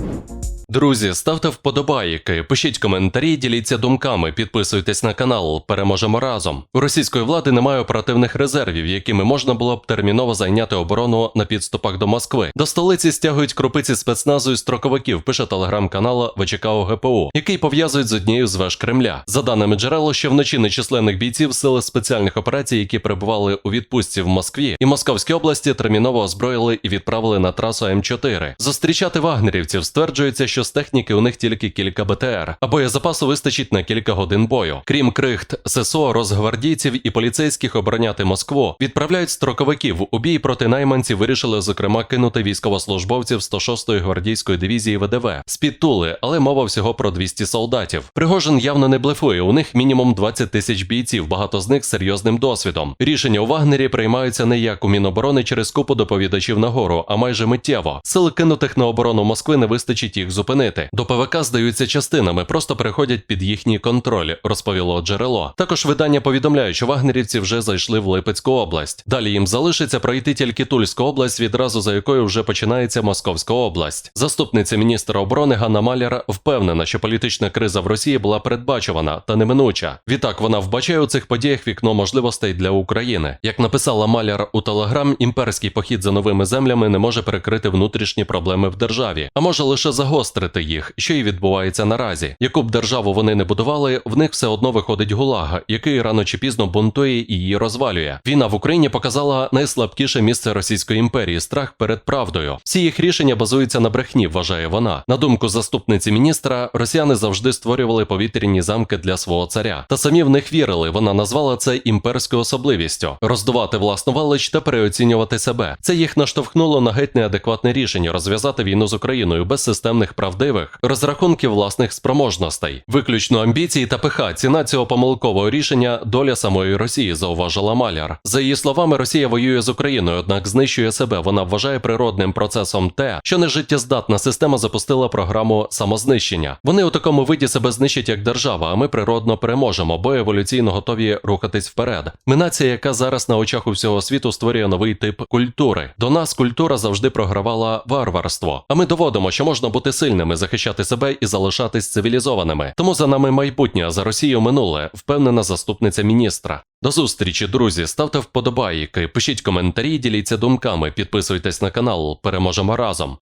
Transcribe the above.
you Друзі, ставте вподобайки, пишіть коментарі, діліться думками, підписуйтесь на канал. Переможемо разом. У російської влади немає оперативних резервів, якими можна було б терміново зайняти оборону на підступах до Москви. До столиці стягують крупиці спецназу і строковиків. Пише телеграм-канал ВЧК ОГПУ, який пов'язують з однією з веж Кремля. За даними джерел, ще вночі нечисленних бійців сили спеціальних операцій, які перебували у відпустці в Москві і Московській області, терміново озброїли і відправили на трасу М4. Зустрічати вагнерівців стверджується, що з техніки у них тільки кілька БТР, а боєзапасу вистачить на кілька годин бою. Крім крихт, ССО, розгвардійців і поліцейських обороняти Москву, відправляють строковиків. У бій проти найманців вирішили, зокрема, кинути військовослужбовців 106-ї гвардійської дивізії ВДВ з-під Тули, але мова всього про 200 солдатів. Пригожин явно не блефує. У них мінімум 20 тисяч бійців, багато з них серйозним досвідом. Рішення у Вагнері приймаються не як у Міноборони через купу доповідачів нагору, а майже миттєво. Сил кинутих на оборону Москви не вистачить їх зупинити. До ПВК здаються частинами, просто переходять під їхній контроль, розповіло джерело. Також видання повідомляють, що вагнерівці вже зайшли в Липецьку область. Далі їм залишиться пройти тільки Тульську область, відразу за якою вже починається Московська область. Заступниця міністра оборони Ганна Маляр впевнена, що політична криза в Росії була передбачувана та неминуча. Відтак вона вбачає у цих подіях вікно можливостей для України. Як написала Маляр у Телеграм, імперський похід за новими землями не може перекрити внутрішні проблеми в державі, а може лише загострити їх, що і відбувається наразі. Яку б державу вони не будували, в них все одно виходить гулага, який рано чи пізно бунтує і її розвалює. Війна в Україні показала найслабкіше місце Російської імперії страх перед правдою. Всі їх рішення базуються на брехні, вважає вона. На думку заступниці міністра, росіяни завжди створювали повітряні замки для свого царя. Та самі в них вірили. Вона назвала це імперською особливістю роздувати власну велич та переоцінювати себе. Це їх наштовхнуло на геть неадекватне рішення розв'язати війну з Україною без системних правдивих розрахунків власних спроможностей, виключно амбіції та пиха. Ціна цього помилкового рішення доля самої Росії, зауважила Маляр. За її словами, Росія воює з Україною, однак знищує себе. Вона вважає природним процесом те, що нежиттєздатна система запустила програму самознищення. Вони у такому виді себе знищать як держава, а ми природно переможемо, бо еволюційно готові рухатись вперед. Ми нація, яка зараз на очах у всього світу створює новий тип культури. До нас культура завжди програвала варварство. А ми доводимо, що можна бути сильними, захищати себе і залишатись цивілізованими. Тому за нами майбутнє, а за Росію минуле, впевнена заступниця міністра. До зустрічі, друзі. Ставте вподобайки, пишіть коментарі, діліться думками, підписуйтесь на канал. Переможемо разом.